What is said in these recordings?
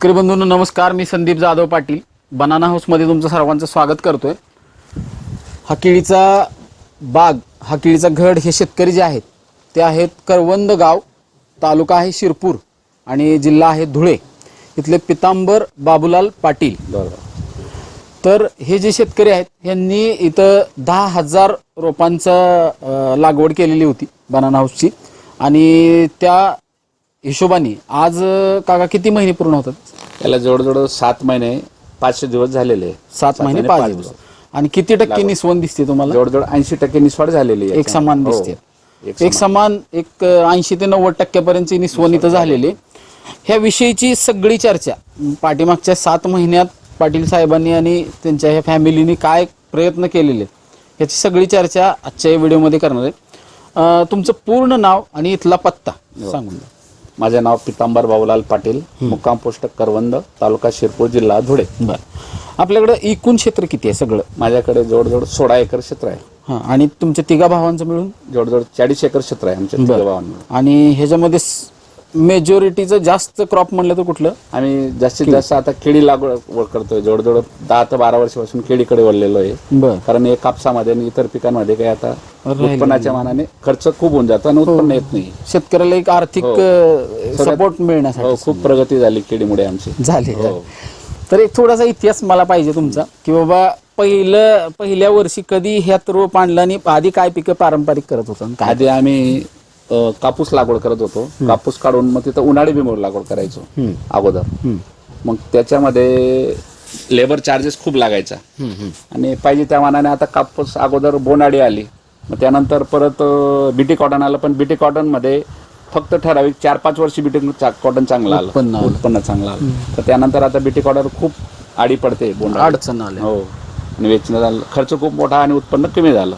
शेतकरी बंधूंनो नमस्कार. मी संदीप जाधव पाटील. बनाना हाऊसमध्ये तुमचं सर्वांचं स्वागत करतोय. हा केळीचा बाग हा केळीचा घड हे शेतकरी जे आहेत ते आहेत करवंद गाव तालुका आहे शिरपूर आणि जिल्हा आहे धुळे. इथले पितांबर बाबूलाल पाटील. तर हे जे शेतकरी आहेत यांनी इथं दहा हजार रोपांचा लागवड केलेली होती बनाना हाऊसची आणि त्या हिशोबाने आज अं, काका किती महिने पूर्ण होतात? त्याला जवळजवळ सात महिने पाचशे दिवस झालेले आहे. सात महिने पाच दिवस. आणि किती टक्के निसवण दिसते तुम्हाला? जवळजवळ ऐंशी टक्के निसवाड झालेली आहे एक समान हो. दिसते. एक एक समान एक ऐंशी ते नव्वद टक्क्यापर्यंत निसवण इथं झालेली. ह्या विषयीची सगळी चर्चा पाठीमागच्या सात महिन्यात पाटील साहेबांनी आणि त्यांच्या ह्या फॅमिलीने काय प्रयत्न केलेले ह्याची सगळी चर्चा आजच्या या व्हिडिओमध्ये करणार आहे. अं, तुमचं पूर्ण नाव आणि इथला पत्ता सांगून द्या. माझे नाव पितांबर बाबूलाल पाटील मुक्काम पोस्ट करवंद तालुका शिरपूर जिल्हा धुळे. बरं. आपल्याकडं एकूण क्षेत्र किती आहे सगळं? माझ्याकडे जवळजवळ सोळा एकर क्षेत्र आहे. हां आणि तुमच्या तिघा भावांचं मिळून? जवळजवळ चाळीस एकर क्षेत्र आहे आमच्या तिघं भावांना आणि ह्याच्यामध्ये मेजॉरिटीचं जास्त क्रॉप म्हणलं तर कुठलं? आम्ही जास्तीत जास्त आता केळी लागवड करतोय. जवळजवळ दहा ते बारा वर्षापासून केळीकडे वळलेलो आहे. कारण हे कापसामध्ये आणि इतर पिकांमध्ये काही आता उत्पन्नाच्या मानाने खर्च खूप होऊन जातो आणि उत्पन्न येत नाही. शेतकऱ्याला एक आर्थिक सपोर्ट मिळण्यासाठी हो खूप प्रगती झाली केळीमुळे आमची. झाले. हो. तर एक थोडासा इतिहास मला पाहिजे तुमचा की बाबा पहिलं पहिल्या वर्षी कधी ह्यात रोप आणलं आणि आधी काय पिकं पारंपरिक करत होतं आधी आम्ही अ, कापूस लागवड करत होतो. कापूस काढून मग तिथं उन्हाळी बिमोर लागवड करायचो. अगोदर. मग त्याच्यामध्ये लेबर चार्जेस खूप लागायचा. आणि पाहिजे त्या मानाने आता कापूस अगोदर बोनाडी आली. मग त्यानंतर परत बीटी कॉटन आलं. पण बीटी कॉटनमध्ये फक्त ठराविक चार पाच वर्षी बीटी कॉटन चांगलं आलं. उत्पन्न आलं. उत्पन्न चांगलं आलं. तर त्यानंतर आता बीटी कॉटन खूप आडी पडते बोंड अडचण आल्या हो. आणि वेचणं झालं. खर्च खूप मोठा आणि उत्पन्न कमी झालं.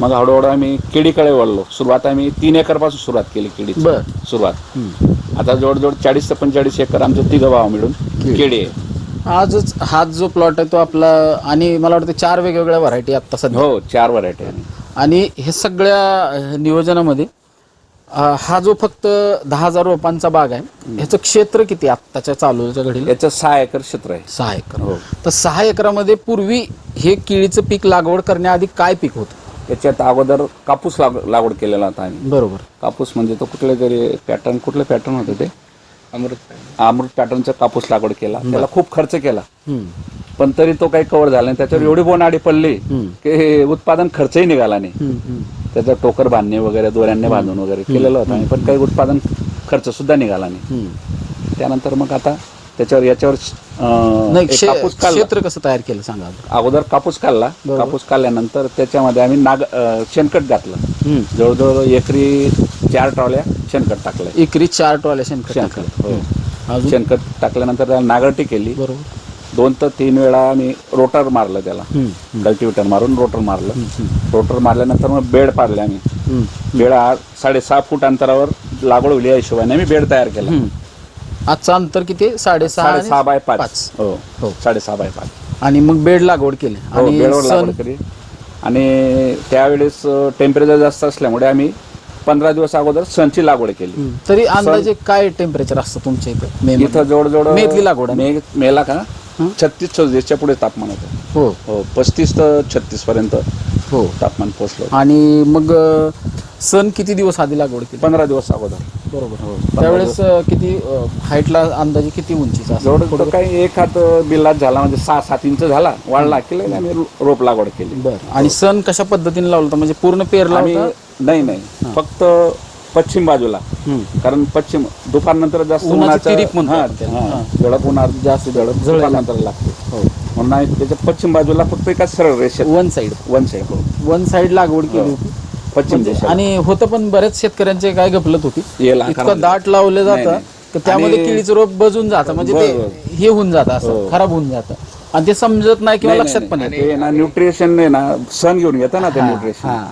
मग हळूहळू आम्ही केळीकडे वळलो. सुरुवात आम्ही तीन एकरपासून सुरुवात केली बर. सुरुवात. आता जवळजवळ चाळीस ते पंचेचाळीस एकर आमचे तिघ भाव मिळून केळी आहे. आजच हाच जो प्लॉट आहे तो आपला आणि मला वाटतं चार वेगवेगळ्या व्हरायटी आता सध्या. हो चार व्हरायटी आणि हे सगळ्या नियोजनामध्ये हा जो फक्त दहा हजार रोपांचा बाग आहे ह्याचं क्षेत्र किती आत्ताच्या चालूच्या घडीला? याचं सहा एकर क्षेत्र आहे. सहा एकर. हो. तर सहा एकरामध्ये पूर्वी हे केळीचं पीक लागवड करण्याआधी काय पीक होतं? याच्यात अगोदर कापूस लाग लागवड केलेला होता आम्ही. बरोबर. कापूस म्हणजे तो कुठले तरी पॅटर्न कुठले पॅटर्न होते ते? अमृत अमृत पॅटर्नचा कापूस लागवड केला. त्याला खूप खर्च केला. पण तरी तो काही कव्हर झाला नाही. त्याच्यावर एवढी बोनाडी पडली की उत्पादन खर्चही निघाला नाही. त्याचं टोकर बांधणे वगैरे दोऱ्यांनी बांधून वगैरे केलेलं होतं आम्ही पण काही उत्पादन खर्च सुद्धा निघाला नाही. त्यानंतर मग आता त्याच्यावर याच्यावर कापूस क्षेत्र कसं तयार केलं सांगा. अगोदर कापूस काढला. कापूस काढल्यानंतर त्याच्यामध्ये आम्ही नाग शेणखत घातलं. जवळजवळ एकरी चार ट्रॉल्या शेणखत टाकलंय. एकरी चार टोल्या शेणखत शेणखत टाकलं. हो. शेणखत टाकल्यानंतर त्याला नागरटी केली. बरोबर. दोन तर तीन वेळा आम्ही रोटर मारलं त्याला. कल्टिवेटर मारून रोटर मारलं रोटर मारल्यानंतर मग बेड पाडले आम्ही. बेड हा साडेसहा फूट अंतरावर लागवड होईल या हिशोबाने आम्ही बेड तयार केला. आजचं अंतर किती? साडेसहा साडेसहा बाय पाच. हो हो. साडेसहा बाय पाच आणि मग बेड लागवड केली हो आणि बेडवर लागवड केली आणि त्यावेळेस टेम्परेचर जास्त असल्यामुळे आम्ही पंधरा दिवस अगोदर सणची लागवड केली. तरी अंदाजे काय टेम्परेचर असतं तुमच्या इथं मे इथं जवळजवळ मेतली लागवड आहे. मे मेला का? छत्तीस चौतीसच्या पुढे तापमान होतं. हो. हो पस्तीस तर छत्तीस पर्यंत हो. तापमान पोहोचलं आणि मग अ, सण किती दिवस आधी लागवड केली? पंधरा दिवस अगोदर. बरोबर. हो त्यावेळेस अ, किती हाईटला अंदाजे किती उंचीचा तो काही एक हात बिल्लात झाला म्हणजे सहा सात इंच झाला वाढला की लगेच आम्ही रो- रोप लागवड केली. बरं. आणि सण कशा पद्धतीने लावला होता? म्हणजे पूर्ण पेरला आम्ही होता? नाही नाही. फक्त पश्चिम बाजूला. कारण पश्चिम दुपारनंतर जास्त उन्हाची हा. हा. हा. झळक उन्हात जास्त झळक दुपारनंतर लागते हो म्हणून आम्ही त्याच्या पश्चिम बाजूला फक्त एका सरळ रेषेत वन साइड वन साईड हो वन साइड लागवड केली होती पश्चिम म्हणजे दिशा आणि होतं पण बऱ्याच शेतकऱ्यांचे काय गफलत होती. इतकं दाट लावलं जातं. तर त्यामध्ये केळीचं रोप बजून जातं म्हणजे ते. हे होऊन जातं असं हो. खराब होऊन जातं आणि ते समजत नाही किंवा लक्षात पण ना न्यूट्रिशन ना सण घेऊन घेतं ना ते हा, न्यूट्रिशन हा.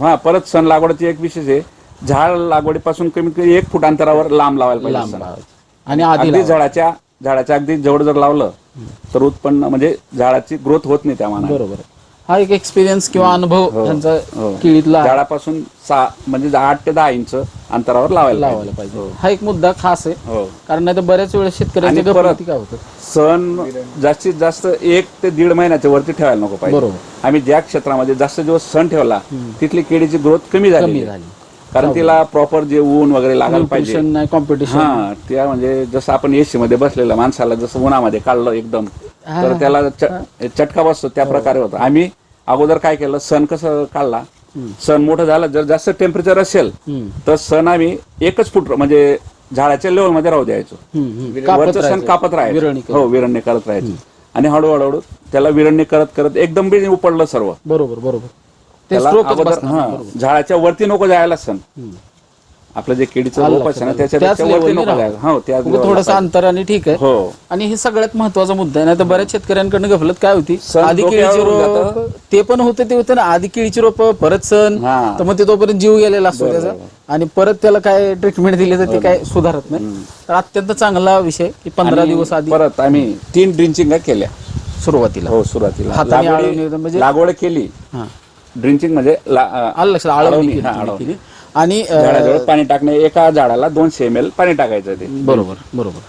हा परत सण लागवडची एक विशेष आहे झाड लागवडीपासून कमीत कमी एक फूट अंतरावर लांब लावायला पाहिजे लांब सण. लावायचं. आणि आधी अगदी लावायचं. झाडाच्या झाडाच्या अगदी जवळ जर लावलं तर उत्पन्न म्हणजे झाडाची ग्रोथ होत नाही त्या मानाने. बरोबर. हा एक एक्सपिरियन्स किंवा अनुभव त्यांचा हो. केळीतला आहे. झाडापासून सहा म्हणजे आठ ते दहा इंच अंतरावर लावायला लावायला पाहिजे. हा. एक मुद्दा खास आहे. हो. कारण नाही तर बऱ्याच वेळेस शेतकऱ्यांच्या आणि परत- काय होतं सण जास्तीत जास्त एक ते दीड महिन्याच्या वरती ठेवायला नको पाहिजे. बरोबर. आम्ही ज्या क्षेत्रामध्ये जास्त दिवस सण ठेवला तिथली केळीची ग्रोथ कमी झाली कमी झाली. कारण तिला प्रॉपर जे ऊन वगैरे लागायला पाहिजे. नाही कॉम्पिटिशन हा त्या म्हणजे जसं आपण एसी मध्ये बसलेल्या माणसाला जसं उन्हामध्ये काढलं एकदम तर त्याला च- चटका बसतो त्या प्रकारे होतो. आम्ही अगोदर काय केलं सण कसं काढला सण मोठं झालं जर जास्त टेम्परेचर असेल तर सण आम्ही एकच फूट म्हणजे झाडाच्या लेवलमध्ये राहू द्यायचो. वरचं सण कापत विरळणी राहायचं हो विरळणी करत राहायचं. आणि हळूहळू हळू त्याला विरळणी करत करत एकदम बी उपडलं सर्व. बरोबर बरोबर. ते त्याला stroke च अगोदर बसणार. हा झाडाच्या वरती नको जायला सण. आपलं जे केळीचं आलं रोप असतं ना लक्षात. त्याच्या त्याच त्याच्या वरती level नी नको राहा. जायला. हो त्या उगाच थोडंसं अंतर आणि ठीक आहे. हो. आणि हे सगळ्यात महत्त्वाचा मुद्दा आहे. नाही तर बऱ्याच शेतकऱ्यांकडनं गफलत काय होती? सण आधी डोक्यावर केळीची येऊन रोप ते पण होते ते होते ना. आधी केळीची रोप परत सण. हा. तर मग ते तोपर्यंत जीव गेलेला असतो त्याचा. आणि परत त्याला काय ट्रीटमेंट दिली तर ते काय सुधारत नाही. तर अत्यंत चांगला विषय की पंधरा आणि दिवस आधी परत आम्ही तीन ड्रिंचिंग केल्या. सुरुवातीला. हो सुरुवातीला. हाताने म्हणजे- लागवड केली. हा. ड्रिंचिंग म्हणजे ला- अं, आलं लक्षात आळवणी आळवणी, केली हा, तुम्ही आळवणी. केली. आणि अं, झाडाजवळ पाणी टाकणे एका झाडाला दोनशे एम एल पाणी टाकायचं ते बरोबर बरोबर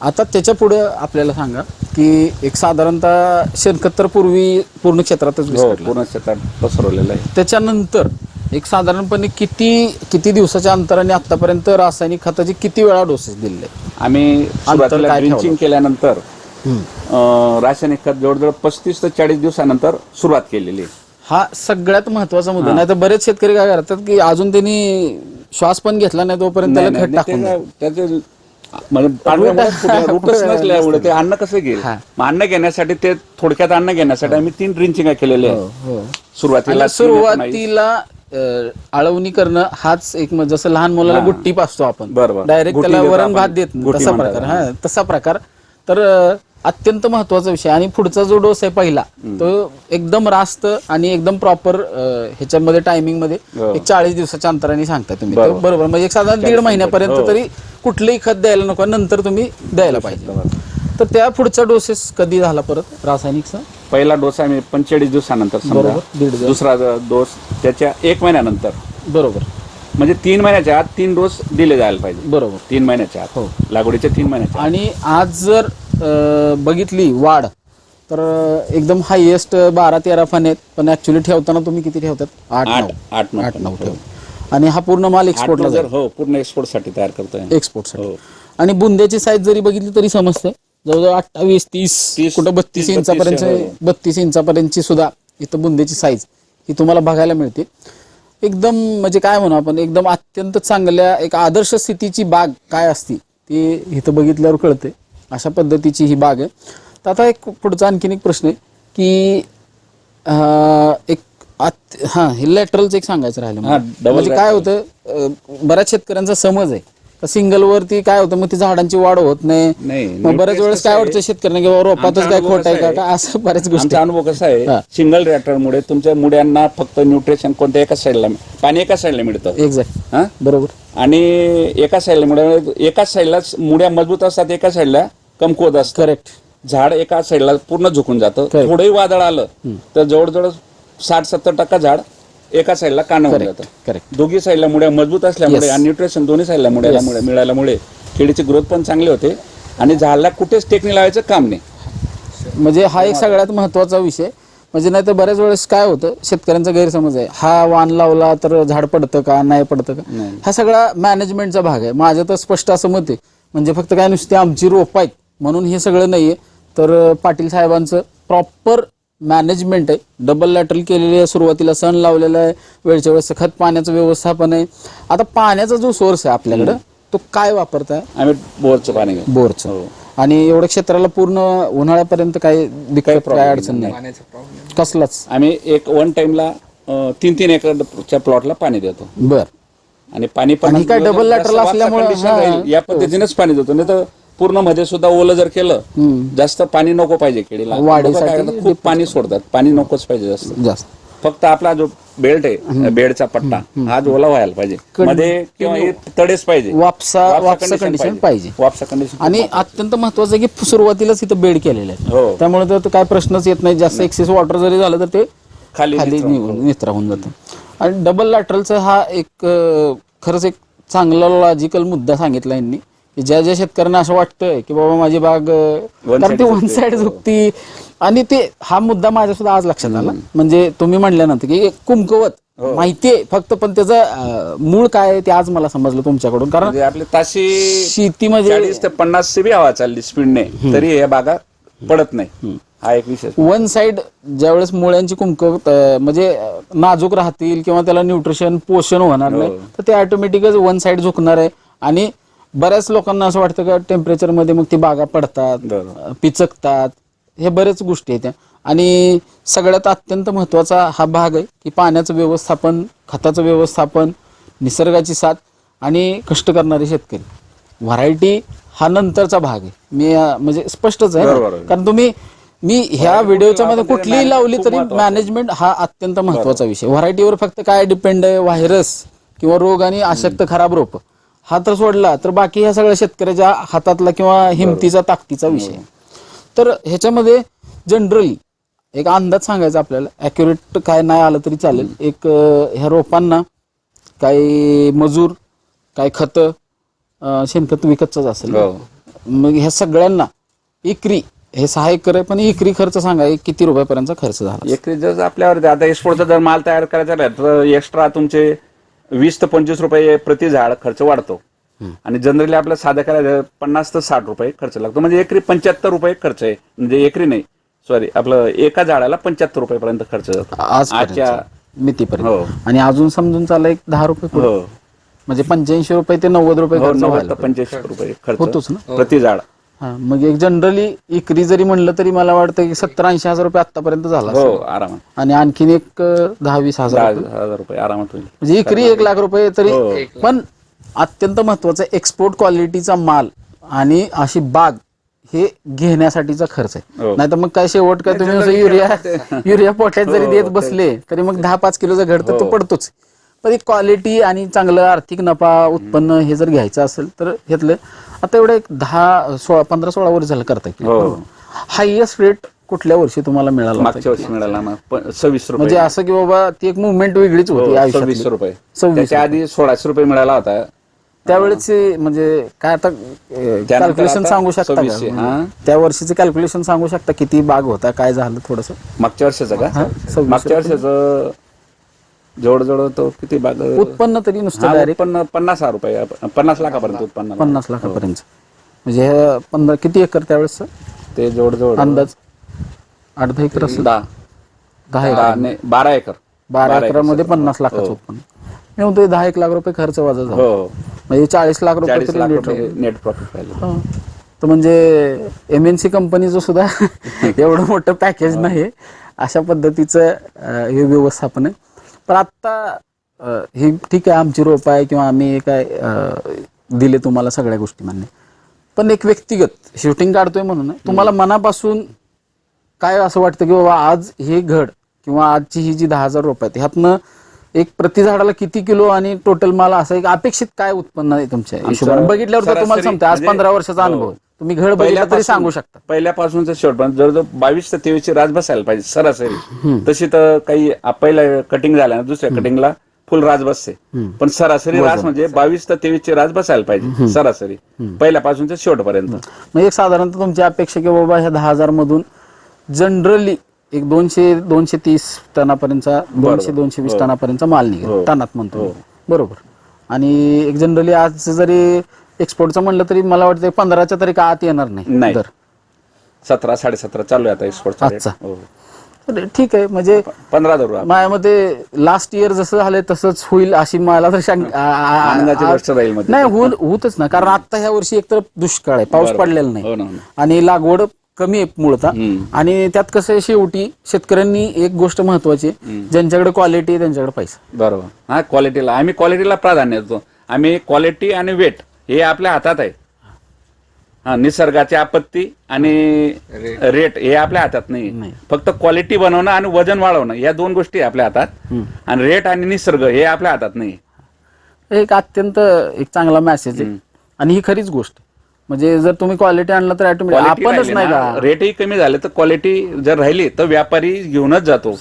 आता त्याच्या पुढे आपल्याला सांगा की एक साधारणतः शेणखत तर पूर्वी पूर्ण क्षेत्रातच हो. पूर्ण शेतात पसरवलेलं आहे त्याच्यानंतर एक साधारणपणे किती किती दिवसाच्या अंतराने आतापर्यंत रासायनिक खताचे किती वेळा डोसेस दिले आम्ही सुरुवातीला काय ड्रिंचिंग ठेवलं? केल्यानंतर अं, रासायनिक खत जवळजवळ पस्तीस ते चाळीस दिवसानंतर सुरुवात केलेली आहे. हा सगळ्यात महत्त्वाचा मुद्दा नाही तर बरेच शेतकरी काय करतात की अजून त्यांनी श्वास पण घेतला नाही तोपर्यंत त्याला खत टाकून त्याचे रूटच नसल्यामुळे ते अन्न कसं घेईल हा. मग अन्न घेण्यासाठी ते थोडक्यात अन्न घेण्यासाठी आम्ही तीन ड्रिंचिंग केलेले आहे हो. सुरुवातीला आणि तीन एकोणावीस. सुरुवातीला अं, आळवणी करणं हाच एक म्हणजे जसं लहान मुलाला गुट्टी पाचतो आपण बरोबर. डायरेक्ट गुट्टी त्याला देतो वरण आपण. भात देत नाही. गुट्टी तसा म्हणतात. प्रकार हा तसा प्रकार तर अं, अत्यंत महत्त्वाचा विषय. आणि पुढचा जो डोस आहे पहिला तो एकदम रास्त आणि एकदम प्रॉपर ह्याच्यामध्ये टायमिंगमध्ये हो. एक चाळीस दिवसाच्या अंतराने सांगता तुम्ही. बरोबर. म्हणजे एक साधारण दीड महिन्यापर्यंत हो. तरी कुठलंही खत द्यायला नको नंतर तुम्ही द्यायला पाहिजे. तर त्या पुढचा डोसेस कधी झाला परत रासायनिकचा? पहिला डोस आम्ही पंचेचाळीस दिवसानंतर. दुसरा डोस त्याच्या एक महिन्यानंतर. बरोबर. म्हणजे तीन महिन्याच्या आत तीन डोस दिले जायला पाहिजे. बरोबर. तीन महिन्याच्या हो. आत लागवडीच्या तीन महिन्याच्या. आणि आज जर बघितली वाढ. तर एकदम हायएस्ट बारा तेरा फण आहेत पण ऍक्च्युली ठेवताना तुम्ही किती ठेवतात? आठ आठ नऊ. आठ आठ नऊ ठेव आणि हा पूर्ण माल एक्सपोर्टला जाईल जर हो पूर्ण एक्सपोर्टसाठी तयार करतोय. एक्सपोर्ट हो. आणि बुंद्याची साईज जरी बघितली तरी समजते. जवळजवळ अठ्ठावीस तीस कुठं बत्तीस तीस- इंचापर्यंत बत्तीस, हो. बत्तीस इंचापर्यंतची सुद्धा इथं बुंद्याची साईज ही तुम्हाला बघायला मिळते एकदम म्हणजे काय म्हणू आपण एकदम अत्यंत चांगल्या एक आदर्श स्थितीची बाग काय असती ती इथं बघितल्यावर कळते. अशा पद्धतीची ही बाग आहे. तर आता एक पुढचा आणखीन एक प्रश्न आहे की अं, एक आत- हा हे लॅटरलचं एक सांगायचं राहिलं मला. हा, double म्हणजे काय होतं अं, बऱ्याच शेतकऱ्यांचा समज आहे. सिंगल वरती काय होतं मग ती झाडांची वाढ होत नाही. नाही मग बऱ्याच वेळेस काय वाटतं शेतकऱ्यांना की बाबा रोपातच आमचा काय अनुभव खोट आहे का? काय असं बऱ्याच गोष्टी? आमचा अनुभव कसा हा. आहे सिंगल मुळे तुमच्या मुड्यांना फक्त न्यूट्रिशन कोणत्या एकाच साईडला पाणी एकाच साईडला मिळतं. एक्झॅक्ट हा? बरोबर. आणि एकाच साईडला मुळे एकाच साईडला मुड्या मजबूत असतात एका साईडला कमकुवत असतं. करेक्ट झाड एका साईडला पूर्ण झुकून जातं. Correct. थोडंही वादळ आलं तर जवळजवळ साठ सत्तर टक्का झाड एका साईडला कान होऊन जातं. करेक्ट दोघी साईडला मुड्या मजबूत असल्यामुळे Yes. आणि न्यूट्रिशन दोन्ही साईडला मुड्याला मुळे मिळाल्यामुळे केळीची ग्रोथ पण चांगली होते. आणि झाडाला कुठेच टेकणी लावायचं काम नाही. म्हणजे हा एक सगळ्यात महत्त्वाचा विषय. म्हणजे नाही तर बऱ्याच वेळेस काय होतं शेतकऱ्यांचा गैरसमज आहे. हा वाण लावला तर झाड पडतं का नाही पडतं का? नाही. हा सगळा मॅनेजमेंटचा भाग आहे. माझं तर स्पष्ट असं मत आहे. म्हणजे फक्त काय नुसती आमची रोप आहेत. म्हणून हे सगळं नाहीये. तर अं, पाटील साहेबांचं प्रॉपर मॅनेजमेंट आहे. डबल लॅटरल केलेली आहे सुरुवातीला. सण लावलेला आहे. वेळच्या वेळेस खत पाण्याचं व्यवस्थापन आहे. आता पाण्याचा जो सोर्स आहे आपल्याकडं तो काय वापरताय? आम्ही बोरचं पाणी बोरचं. हो. आणि एवढ्या क्षेत्राला पूर्ण उन्हाळ्यापर्यंत काही दिक्कत काय अडचण नाही. कसलाच? आम्ही एक वन टाइमला तीन तीन एकरच्या प्लॉटला पाणी देतो. बर. आणि पाणी पण काय lateral जास्त असल्यामुळं, या पद्धतीनेच पाणी देतो. नाही तर पूर्णमध्ये सुद्धा ओलं जर केलं जास्त पाणी नको पाहिजे केळीला. वाढीसाठी खूप पाणी सोडतात. पाणी नकोच पाहिजे जास्त. जास्त. फक्त आपला जो बेल्ट आहे बेडचा पट्टा आज ओला व्हायला पाहिजे. मध्ये किंवा हे तडेच पाहिजे. वापसा वापसा कंडिशन पाहिजे. वापसा कंडिशन आणि अत्यंत महत्वाचं आहे की सुरुवातीलाच इथं बेड केलेलं आहे हो. त्यामुळे तर काय प्रश्नच येत नाही. जास्त एक्सेस वॉटर जरी झालं तर ते खाली खाली नित्रा होऊन जातो. आणि डबल लॅटरलचा हा एक खरंच एक चांगला लॉजिकल मुद्दा सांगितला यांनी. की ज्या ज्या शेतकऱ्यांना असं वाटतंय की बाबा माझी बाग कारण ती वन. साइड झुकती आणि ते हा मुद्दा माझ्या सुद्धा आज लक्षात आला. म्हणजे तुम्ही म्हणल्यानंतर की कुमकवत हो. माहितीये फक्त पण त्याचं मूळ काय आहे ते आज मला समजलं तुमच्याकडून. कारण म्हणजे आपली ताशी शेती म्हणजे ते पन्नास बी हवा चालली स्पीडने. तरी हे बागा पडत नाही. हा एक विशेष वन साइड ज्यावेळेस मुळ्यांची कुंकवत अं, म्हणजे नाजूक राहतील किंवा त्याला न्यूट्रिशन पोषण होणार नाही हो. तर ते ऑटोमॅटिकच वन साइड झुकणार आहे. आणि बऱ्याच लोकांना असं वाटतं का टेम्परेचरमध्ये मग ती बागा पडतात बरोबर. पिचकतात हे बरेच गोष्टी आहेत त्या. आणि सगळ्यात अत्यंत महत्त्वाचा हा भाग आहे की पाण्याचं व्यवस्थापन खताचं व्यवस्थापन निसर्गाची साथ आणि कष्ट करणारे शेतकरी व्हरायटी हा नंतरचा भाग आहे मी अं, म्हणजे स्पष्टच आहे बरोबर ना? आहे. कारण तुम्ही मी ह्या व्हिडिओच्या मध्ये आपण कुठलीही लावली तरी महत्त्वाचं. मॅनेजमेंट हा अत्यंत महत्त्वाचा विषय व्हरायटीवर फक्त काय डिपेंड आहे व्हायरस किंवा रोग आणि अशक्त खराब रोप हा तर सोडला तर बाकी ह्या सगळ्या शेतकऱ्याच्या हातातला किंवा हिमतीचा ताकदीचा विषय. तर ह्याच्यामध्ये जनरली एक अंदाज सांगायचा आपल्याला अॅक्युरेट काय नाही आलं तरी चालेल एक ह्या रोपांना काही मजूर काही खत शेणखत विकतच असेल हो. मग ह्या सगळ्यांना इकरी हे सहा एकर आहे पण इकरी खर्च सांगा एक किती रुपयापर्यंतचा खर्च झाला एकरी जर आपल्यावर. आता एक्सपोर्टचा जर माल तयार करायचा राहिला तर एक्स्ट्रा तुमचे वीस ते पंचवीस रुपये प्रति झाड खर्च वाढतो. आणि जनरली आपल्या साध्या करायचं पन्नास ते साठ रुपये खर्च लागतो. म्हणजे एकरी पंच्याहत्तर रुपये खर्च आहे. म्हणजे एकरी नाही. सॉरी आपलं एका झाडाला पंच्याहत्तर रुपयेपर्यंत खर्च जातो. आज आजच्या मितीपर्यंत. हो. आणि अजून समजून चालला एक दहा रुपये. हो. म्हणजे पंच्याऐंशी रुपये ते नव्वद रुपये हो खर्च पंच्याऐंशी रुपये होतोच खर्च प्रति झाड. हा, मग एक जनरली इकरी जरी म्हणलं तरी मला वाटतं की सत्तर ऐंशी हजार रुपये आतापर्यंत झाला हो असेल. आरामात. आणि आणखीन एक अं, दहा वीस हजार रुपये आरामात होईल. म्हणजे इकरी एक लाख रुपये हो. तरी पण अत्यंत महत्वाचं एक्सपोर्ट क्वालिटीचा माल आणि अशी बाग हे घेण्यासाठीचा खर्च आहे. हो. नाही तर मग काय शेवट काय तुम्ही असं युरिया युरिया पोट्यात जरी देत बसले तरी मग दहा पाच किलोचा घड तर तो पडतोच. पण एक क्वालिटी आणि चांगलं आर्थिक नफा उत्पन्न हे जर घ्यायचं असेल तर घेतलं. आता एवढं एक दहा सोळा पंधरा सोळा वर्ष झालं करता हो. हायएस्ट रेट कुठल्या वर्षी तुम्हाला मिळाला? मागच्या वर्षी मिळाला ना सव्वीस रुपये. म्हणजे असं की बाबा ती एक मुवमेंट वेगळीच होती हो, सव्वीस रुपये. सव्वीस त्याच्या आधी सोळाशे रुपये मिळाला होता. त्यावेळेस म्हणजे काय आता कॅल्क्युलेशन आता सांगू शकता का? म्हणजे हा. त्या वर्षीचं कॅल्क्युलेशन सांगू शकता किती बाग होता काय झालं थोडस? मागच्या वर्षाचं का? सव्वीस मागच्या वर्षाचं जवळ जवळ तो किती बाग उत्पन्न तरी नुसतं हा, डायरेक्ट उत्पन्न पन्नास हजार रुपये पन्नास लाखापर्यंत उत्पन्न पन्नास लाखापर्यंत. म्हणजे हे पंधरा किती एकर त्यावेळेस ते जवळ जवळ अंदाज? आठ दहा एकर असेल. दहा. दहा एकर. दहा नाही, बारा एकर. बारा एकर एकरामध्ये. पन्नास लाखाचं हो. उत्पन्न. मी दहा एक लाख रुपये खर्च वाजा झाला. हो. म्हणजे चाळीस लाख रुपये चाळीस तरी लाख लिटर रुपये नेट प्रॉफिट हा. तर म्हणजे एम एन सी कंपनीचं सुद्धा एवढं मोठं पॅकेज नाही अशा पद्धतीचं अं, हे व्यवस्थापन आहे. पण आत्ता हे ठीक आहे आमची रोप आहे किंवा आम्ही काय दिले तुम्हाला सगळ्या गोष्टी मान्य पण एक व्यक्तिगत शूटिंग काढतोय म्हणून. तुम्हाला मनापासून काय असं वाटतं की बाबा आज हे घड किंवा आजची ही जी दहा हजार रुपये आहेत ह्यातनं एक प्रति झाडाला किती किलो आणि टोटल माल असं एक अपेक्षित काय उत्पन्न आहे तुमच्या हिशोबाने बघितल्यावर तर तुम्हाला सांगते आज म्हणजे- पंधरा वर्षाचा अनुभव आहे. तुम्ही घड बघितला तरी सांगू शकता. पहिल्यापासूनच शेवटपर्यंत जर जर बावीस ते तेवीस ची राज बसायला पाहिजे सरासरी तशी तर काही पहिल्या कटिंग झाल्या ना दुसऱ्या कटिंगला फुल राज बसते. पण सरासरी राज म्हणजे बावीस ते तेवीस ची राज बसायला पाहिजे सरासरी पहिल्यापासूनच्या शेवटपर्यंत एक साधारणतः तुमची अपेक्षा की बाबा ह्या दहा हजार मधून जनरली एक दोनशे दोनशे तीस टनापर्यंतचा दोनशे दोनशे वीस टनापर्यंतचा माल निघेल हो. टनात म्हणतो मी. बरोबर. आणि एक जनरली आज जरी एक्सपोर्टचं म्हणलं तरी मला वाटतं पंधराच्या तरी का आत येणार नाही नाही. दर. सतरा साडेसतरा चालू आहे आता एक्सपोर्टचा आजचा. हो. तर ठीक आहे म्हणजे पंधरा धरू आपण. माझ्यामध्ये लास्ट इयर जसं झालंय तसंच होईल अशी मला तर शंक- आ- आ- आ- आनंदाची गोष्ट राहील मध्ये नाही होईल होतच ना. कारण आता ह्या वर्षी एकतर दुष्काळ आहे. पाऊस पडलेला नाही. हो ना हो ना. आणि लागवड कमी आहे मुळता हम्म. आणि त्यात कसं आहे शेवटी शेतकऱ्यांनी एक गोष्ट महत्वाची आहे, ज्यांच्याकडे क्वालिटी आहे त्यांच्याकडे पैसा. बरोबर. हा क्वालिटीला आम्ही क्वालिटीला प्राधान्य देतो. आम्ही क्वालिटी आणि वेट हे आपल्या हातात आहे. हा निसर्गाची आपत्ती आणि रेट. हे आपल्या हातात नाही. नाही. फक्त क्वालिटी बनवणं आणि वजन वाढवणं या दोन गोष्टी आपल्या हातात. आणि रेट आणि निसर्ग हे आपल्या हातात नाही. एक अत्यंत एक चांगला मेसेज आहे. आणि ही खरीच गोष्ट आहे. म्हणजे जर तुम्ही क्वालिटी आणलं तर ऑटोमॅटिक आपणच नाही का? रेटही कमी झाले तर क्वालिटी जर राहिली तर व्यापारी घेऊनच जातो.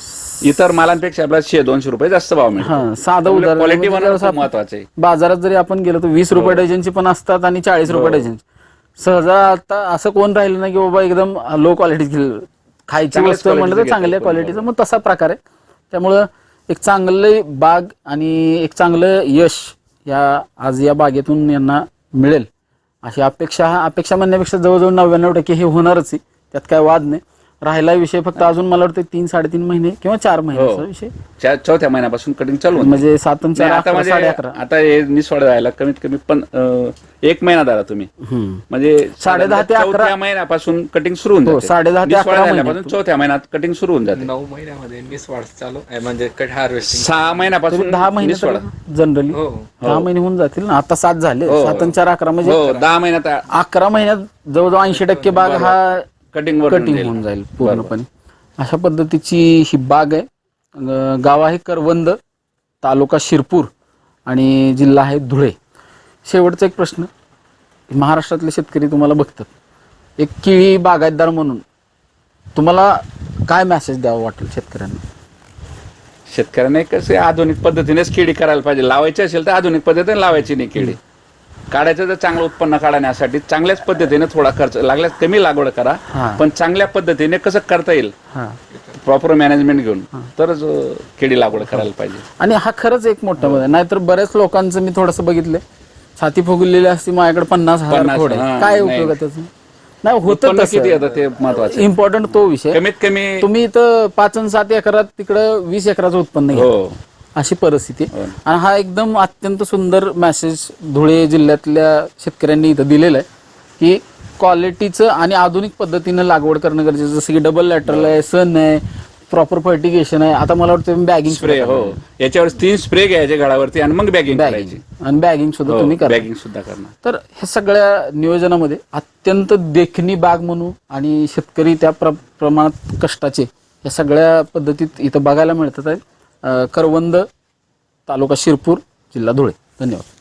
इतर मालांपेक्षा आपल्याला शे दोनशे रुपये जास्त भाव मिळतो. हा साधं उदाहरण क्वालिटी म्हणजे बनवणं खूप महत्वाचं आहे. बाजारात जरी आपण गेलो तर वीस रुपये डझनची पण असतात आणि चाळीस रुपये डझनची सहजा आता असं कोण राहिलं नाही की बाबा एकदम लो क्वालिटी खायची चांगल्याच वस्तू म्हणलं तर चांगल्या कोण क्वालिटीचं मग तसा प्रकार आहे. त्यामुळं एक चांगलं बाग आणि एक चांगलं यश या आज या बागेतून यांना मिळेल. अशी अपेक्षा अपेक्षा म्हणण्यापेक्षा जवळजवळ नव्याण्णव टक्के हे होणारच आहे. त्यात काय वाद नाही. राहिला विषय फक्त अजून मला वाटतं तीन साडेतीन महिने किंवा चार महिन्याचा विषय. च्या- चौथ्या महिन्यापासून कटिंग चालू होतं. म्हणजे सात आणि चार नाही, आता अकरा, म्हणजे साडे अकरा. आता हे निसवड जायला कमीत कमी पण अं, एक महिना झाला तुम्ही. हम्म. म्हणजे साडे दहा ते अकरा- चौथ्या महिन्यापासून कटिंग सुरू होऊन हो, जाते. साडे दहा ते निसवड अकरा झाल्यापासून महिन्यात. चौथ्या महिन्यात कटिंग सुरू होऊन जाते. नऊ महिन्यामध्ये निस्वाड चालू आहे म्हणजे कट हार्वेस्टिंग सहा महिन्यापासून दहा महिने निसवड. जनरली हो. दहा महिने होऊन जातील ना. आता सात झाले. हो. सात आणि चार अकरा म्हणजे हो दहा महिन्यात अकरा महिन्यात जवळजवळ ऐंशी टक्के बाग हा कटिंग कटिंग होऊन जाईल पूर्णपणे. अशा पद्धतीची ही बाग आहे. अं, गाव आहे करवंद तालुका शिरपूर आणि जिल्हा आहे धुळे. शेवटचा एक प्रश्न. महाराष्ट्रातले शेतकरी तुम्हाला बघतात. एक केळी बागायतदार म्हणून तुम्हाला काय मेसेज द्यावा वाटेल शेतकऱ्यांना? शेतकऱ्याने कसे आधुनिक पद्धतीनेच केळी करायला पाहिजे. लावायची असेल तर आधुनिक पद्धतीने लावायची नाही केळी. काढायचं तर चांगलं उत्पन्न काढण्यासाठी चांगल्याच पद्धतीने थोडा खर्च लागल्यास कमी लागवड करा हा. पण चांगल्या पद्धतीने कसं करता येईल? हा. प्रॉपर मॅनेजमेंट घेऊन. तरच अं, केळी लागवड करायला पाहिजे. आणि हा खरंच एक मोठा बदल. आहे. नाहीतर बऱ्याच लोकांचं मी थोडंसं बघितलंय छाती फुगलेली असते माझ्याकडे पन्नास हजार पन्नास, खोड. आहे. हा, काय नाही. उपयोग आहे त्याचा? नाही होतं उत्पन्न किती येतं ते महत्वाचं आहे. इम्पॉर्टंट तो विषय. कमीत कमी तुम्ही इथं पाच आणि सात एकरात तिकडं वीस एकराचं उत्पन्न घ्या. हो अशी परिस्थिती. आहे. हो. आणि हा एकदम अत्यंत सुंदर मेसेज धुळे जिल्ह्यातल्या शेतकऱ्यांनी इथं दिलेला आहे की क्वालिटीचं आणि आधुनिक पद्धतीनं लागवड करणं गरजेचं जसं की डबल लॅटरल आहे सन आहे प्रॉपर फर्टिगेशन आहे. आता मला वाटतं बॅगिंग स्प्रे हो. याच्यावर तीन स्प्रे घ्यायचे घडावरती आणि मग बॅगिंग करायची. बॅगिंग आणि बॅगिंग सुद्धा तुम्ही करा बॅगिंग सुद्धा करणार. तर हे सगळ्या नियोजनामध्ये अत्यंत देखणी बाग म्हणू आणि शेतकरी त्या प्र प्रमाणात कष्टाचे या सगळ्या पद्धतीत इथं बघायला मिळतात. आहेत करवंद तालुका शिरपूर जिल्हा धुळे. धन्यवाद.